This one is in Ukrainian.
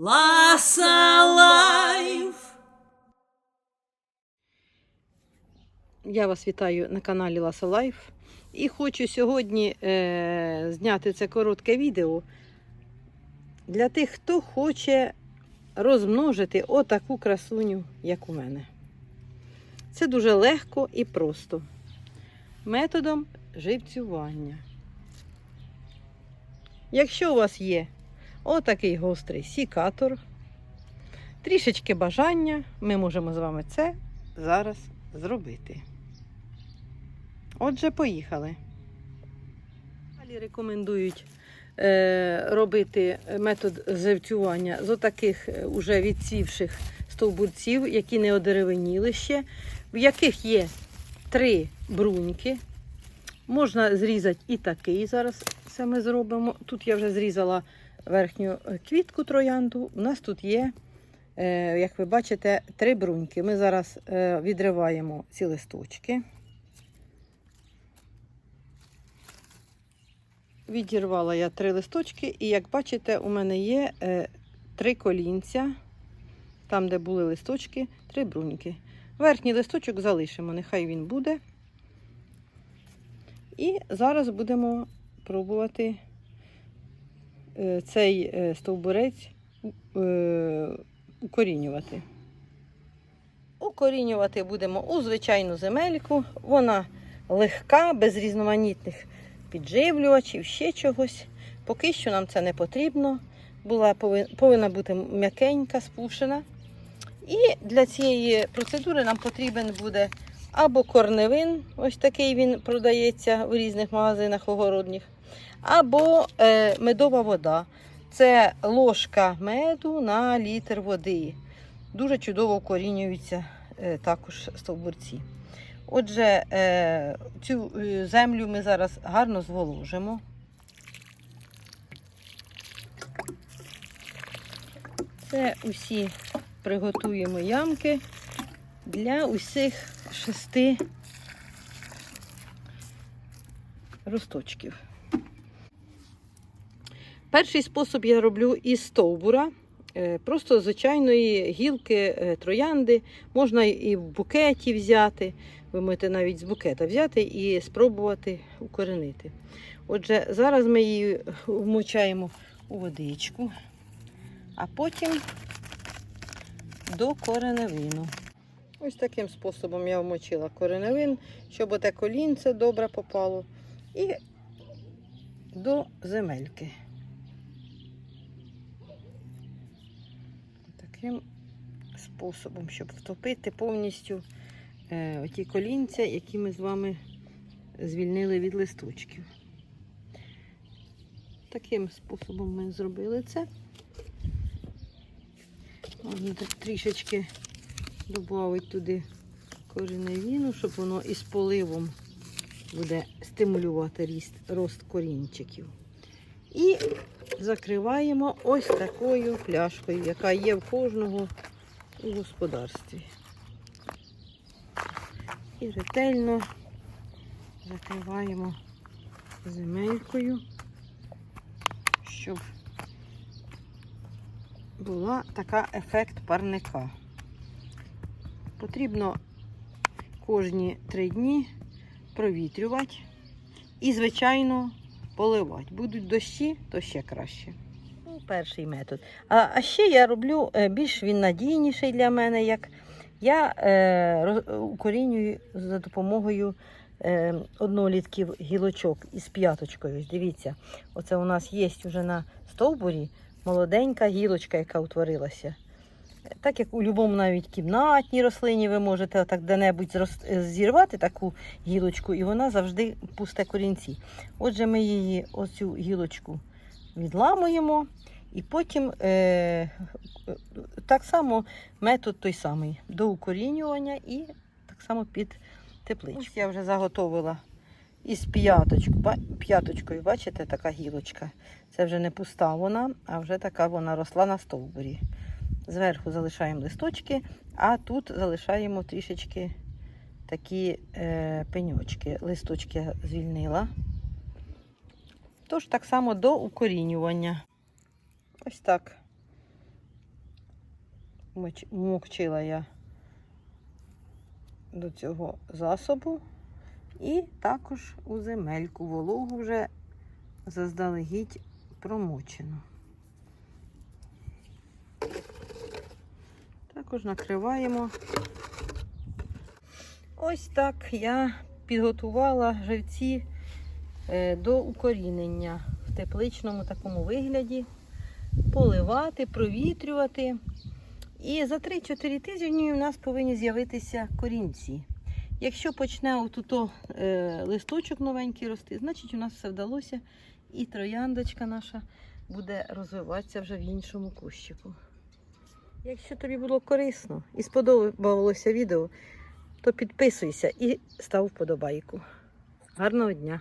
Ласа Лайф. Я вас вітаю на каналі Ласа Лайф. І хочу сьогодні е, зняти це коротке відео для тих, хто хоче розмножити отаку красуню, як у мене. Це дуже легко і просто. Методом живцювання. Якщо у вас є отакий гострий сікатор, трішечки бажання, ми можемо з вами це зараз зробити. Отже, поїхали. Далі рекомендують е, робити метод живцювання з отаких е, уже відцвівших стовбурців, які не одеревеніли ще, в яких є три бруньки. Можна зрізати і такий. Зараз це ми зробимо. Тут я вже зрізала верхню е, квітку троянду. У нас тут є, е, як ви бачите, три бруньки. Ми зараз е, відриваємо ці листочки. Відірвала я три листочки, і як бачите, у мене є три колінця, там, де були листочки, три бруньки. Верхній листочок залишимо, нехай він буде. І зараз будемо пробувати цей е, стовбурець е, укорінювати. Укорінювати будемо у звичайну земельку. Вона легка, без різноманітних підживлювачів, ще чогось. Поки що нам це не потрібно. Була, повинна бути м'якенька, спушена. І для цієї процедури нам потрібен буде або корневин, ось такий він продається в різних магазинах огородніх, або е, медова вода. Це ложка меду на літр води. Дуже чудово укорінюються е, також стовбурці. Отже, е, цю е, землю ми зараз гарно зволожимо. Це усі приготуємо ямки для усіх шести росточків. Перший спосіб я роблю із стовбура. Е, Просто звичайної гілки е, троянди. Можна і в букеті взяти. Ви можете навіть з букета взяти і спробувати укоренити. Отже, зараз ми її вмочаємо у водичку, а потім до кореневину. Ось таким способом я вмочила кореневин, щоб оте колінце добре попало. І до земельки. Таким способом, щоб втопити повністю е, оті колінця, які ми з вами звільнили від листочків. Таким способом ми зробили це. Можна трішечки додати туди кореневіну, щоб воно із поливом буде стимулювати ріст, рост корінчиків. І закриваємо ось такою пляшкою, яка є в кожного у господарстві. І ретельно закриваємо земелькою, щоб була така ефект парника. Потрібно кожні три дні провітрювати і, звичайно, поливати. Будуть дощі, то ще краще. Ну, перший метод. А, а ще я роблю е, більш він надійніший для мене, як я е, укорінюю за допомогою е, однолітків гілочок із п'яточкою. Дивіться, оце у нас є вже на стовбурі молоденька гілочка, яка утворилася. Так як у будь-якому навіть кімнатній рослині ви можете так де-небудь зірвати таку гілочку, і вона завжди пусте корінці. Отже, ми її оцю гілочку відламуємо, і потім е, так само метод той самий до укорінювання і так само під тепличку. Ось я вже заготовила із п'яточкою, бачите, така гілочка. Це вже не пуста вона, а вже така вона росла на стовбурі. Зверху залишаємо листочки, а тут залишаємо трішечки такі е, пеньочки. Листочки звільнила. Тож так само до укорінювання. Ось так Мокчила я до цього засобу. І також у земельку вологу вже заздалегідь промочену. Також накриваємо. Ось так я підготувала живці е, до укорінення в тепличному такому вигляді. Поливати, провітрювати. І за 3-4 тижні у нас повинні з'явитися корінці. Якщо почне отуто е, листочок новенький рости, значить у нас все вдалося. І трояндочка наша буде розвиватися вже в іншому кущику. Якщо тобі було корисно і сподобалося відео, то підписуйся і став вподобайку. Гарного дня!